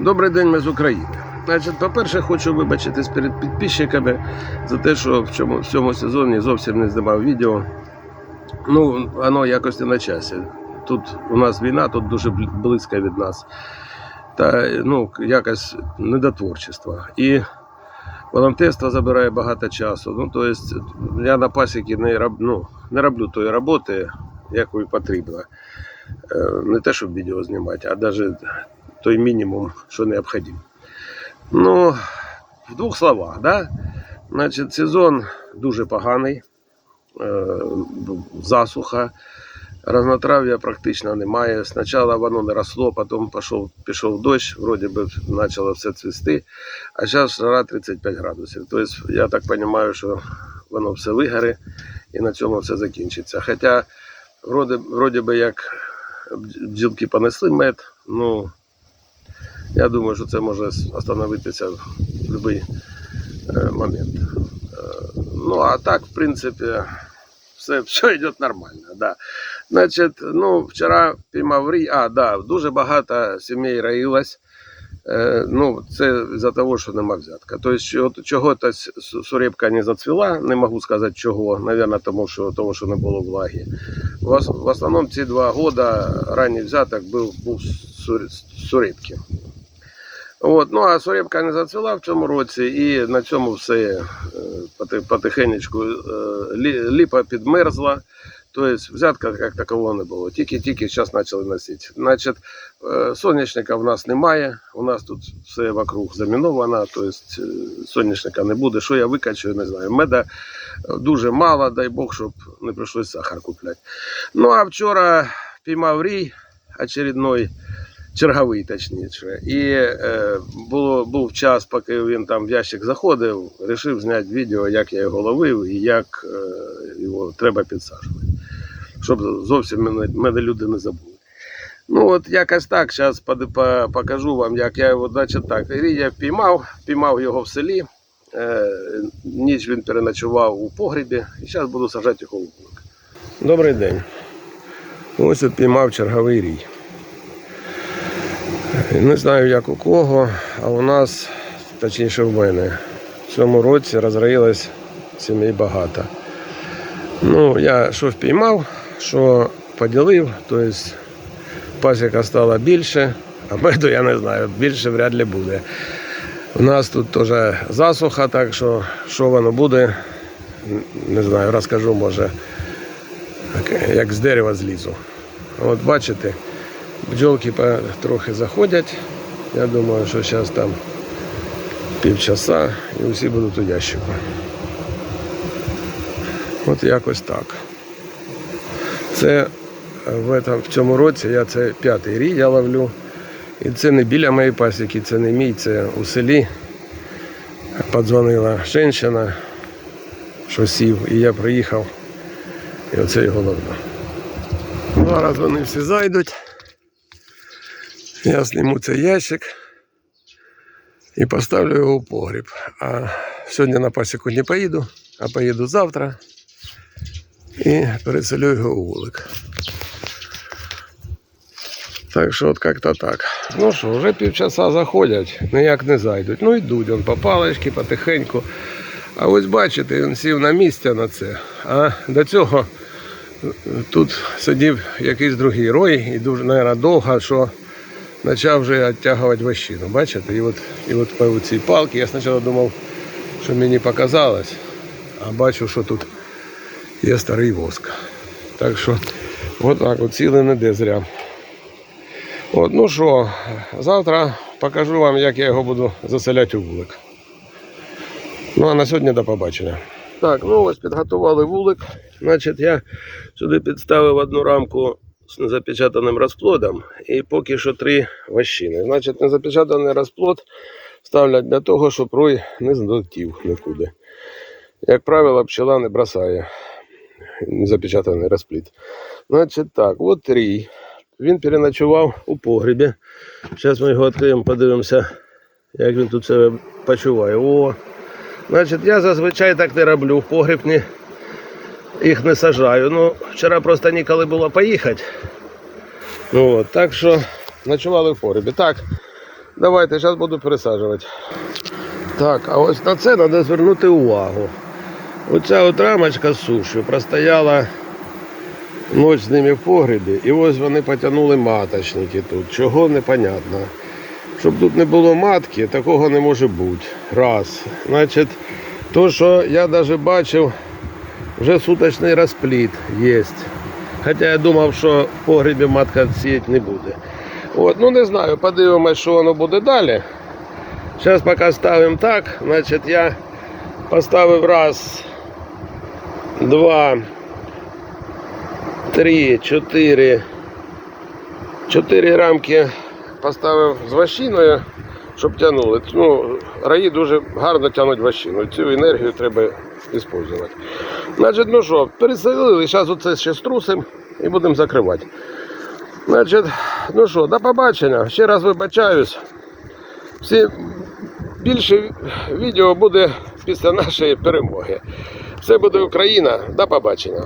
Добрий день, ми з України. Значить, по-перше, хочу вибачитись перед підписчиками за те, що в цьому, в цьому сезоні зовсім не знімав відео. Ну, воно якось не на часі. Тут у нас війна, тут дуже бл- близько від нас. Та ну, якось недотворчество. І волонтерство забирає багато часу. Ну, тобто, я на пасіки не, роб, ну, не роблю тої роботи, якої потрібно. Е, Не те, щоб відео знімати, а навіть той мінімум, що необхідно. Ну, в двох словах, да? Значить, сезон дуже поганий, е, засуха, разнотрав'я практично немає. Спочатку воно не росло, потім пішов, пішов дощ, вроді би почало все цвісти, а зараз жара 35 градусів. Тобто, я так розумію, що воно все вигоре і на цьому все закінчиться. Хоча, вроді, вроді би, як бджілки понесли мед, ну, я думаю, що це може остановитися в будь-який е, момент. Е, Ну, а так, в принципі, все, все йде нормально. Да. Значить, ну, вчора піймав рій, а, да, дуже багато сімей роїлось. Е, ну, це за того, що нема взятка. Тобто, чого- чого-то сурепка не зацвіла, не можу сказати чого, Навірно, тому що, того, що не було влаги. В, основному ці два роки ранній взяток був, був сурепки. От, ну а сурепка не зацвіла в цьому році, і на цьому все е, поти- потихенечку е, ліпа підмерзла. Тобто взятка як такового не було. Тільки-тільки зараз почали носити. Значить, е, соняшника в нас немає. У нас тут все вокруг заміновано, тобто соняшника не буде. Що я викачую, не знаю. Меда дуже мало, дай Бог, щоб не прийшлося сахар купляти. Ну а вчора піймав рій очередной черговий, точніше. І е, було, був час, поки він там в ящик заходив, вирішив зняти відео, як я його ловив і як е, його треба підсаджувати. Щоб зовсім мене, мене люди не забули. Ну от якось так, зараз покажу вам, як я його, значить так. Я впіймав, впіймав його в селі. Е, ніч він переночував у погрібі і зараз буду сажати його у вулик. Добрий день. Ось от піймав черговий рій. Не знаю, як у кого, а у нас, точніше в мене, в цьому році розроїлось сімей багато. Ну, я що впіймав, що поділив, тобто пасіка стала більше, а меду я не знаю, більше вряд ли буде. У нас тут теж засуха, так що що воно буде, не знаю, розкажу, може, як з дерева злізу. От бачите, бджолки трохи заходять. Я думаю, що зараз там півчаса і усі будуть у ящику. От якось так. Це е, в, цьому році я це п'ятий рік я ловлю. І це не біля моєї пасіки, це не мій, це у селі. Подзвонила жінка, що сів, і я приїхав. І оце його ловлю. Зараз вони всі зайдуть. Я зніму цей ящик і поставлю його у погріб. А сьогодні на пасіку не поїду, а поїду завтра і переселю його у вулик. Так що от як-то так. Ну що, вже півчаса заходять, ніяк не зайдуть. Ну йдуть он по палички, потихеньку. А ось бачите, він сів на місце на це. А до цього тут сидів якийсь другий рой і дуже, мабуть, довго, що почав вже відтягувати вощину. Бачите? І от, і от по цій палки я спочатку думав, що мені показалось, а бачу, що тут є старий воск. Так що, от так от цілий не де зря. От, ну що, завтра покажу вам, як я його буду заселяти у вулик. Ну а на сьогодні до побачення. Так, ну ось підготували вулик. Значить, я сюди підставив одну рамку незапечатаним розплодом і поки що три вощини. Значить, незапечатаний розплод ставлять для того, щоб рой не злетів нікуди. Як правило, пчела не бросає незапечатаний розплід. Значить так, от рій. Він переночував у погрібі. Зараз ми його відкриємо, подивимося, як він тут себе почуває. О, Значить, я зазвичай так не роблю в погріб їх не сажаю. Ну, вчора просто ніколи було поїхати. Ну, от, так що ночували в погрібі. Так, Давайте, зараз буду пересаджувати. Так, а ось на це треба звернути увагу. Оця от рамочка з суші простояла ніч з ними в погребі, і ось вони потягнули маточники тут. Чого непонятно. Щоб тут не було матки, такого не може бути. Раз. Значить, то, що я навіть бачив, вже суточний розпліт є. Хоча я думав, що в погребі матка сіяти не буде. От, ну не знаю, подивимось, що воно буде далі. Зараз поки ставимо так, значить я поставив раз, два, три, чотири. Чотири рамки поставив з ващиною, щоб тягнули. Ну, раї дуже гарно тягнуть ващину. Цю енергію треба використовувати. Значить, ну що, переселили, зараз оце ще струсимо і будемо закривати. Значить, ну що, до побачення. Ще раз вибачаюсь. Всі більше відео буде після нашої перемоги. Все буде Україна. До побачення.